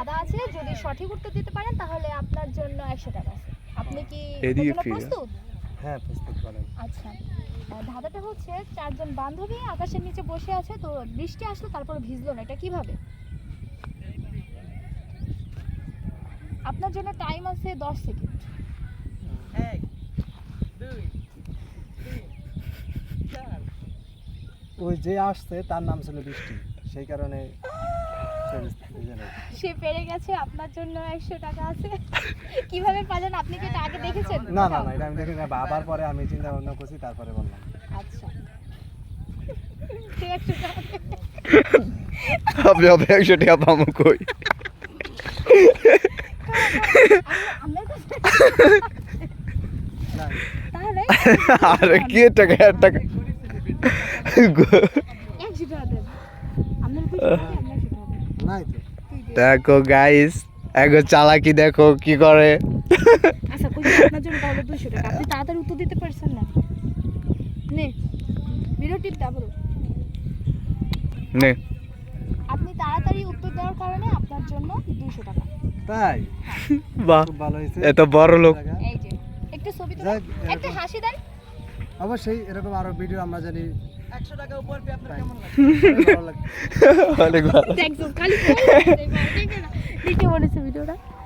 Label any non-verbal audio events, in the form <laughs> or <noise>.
ধাঁধা আছে যদি সঠিক উত্তর দিতে পারেন তাহলে আপনার জন্য একশো টাকা আছে। আপনি কি। প্রস্তুত? হ্যাঁ প্রস্তুত করেন। আচ্ছা। ধাঁধাটা হচ্ছে চারজন বান্ধবী আকাশের নিচে বসে আছে তো বৃষ্টি আসলো তারপর ভিজলো না এটা কীভাবে? আপনার জন্য টাইম আছে দশ সেকেন্ড ওই যে আসছে তার নাম ছিল বৃষ্টি সেই কারণে <laughs> সে পেরে গেছে আপনার জন্য একশো টাকা আছে। কীভাবে পালেন? আপনি কি আগে দেখেছেন? না না না এটা আমি দেখি না আবার পরে আমি চিন্তা ভাবনা করছি তারপরে বললাম। আচ্ছা। সে একশো টাকা হবে একশো টাকা পাবো কই? আরে কি টাকা এক টাকা দেখো গাইস এগো চালাকি দেখো কি করে। আচ্ছা কই আপনার জন্য তাহলে দুশো টাকা। আপনি তাড়াতাড়ি উত্তর দিতে পারছেন না। নে ভিডিও টিপ দাবো নে। আপনি তাড়াতাড়ি উত্তর দেওয়ার কারণে আপনার জন্য দুশো টাকা। তাই? বাহ ভালো হয়েছে। এত বড় লোক। এই যে একটু ছবি একটা হাসি দেন। অবশ্যই এরকম আরও ভিডিও আমরা জানি। একশো টাকা উপর আপনার কেমন লাগে? <laughs> অনেক ভালো। <laughs>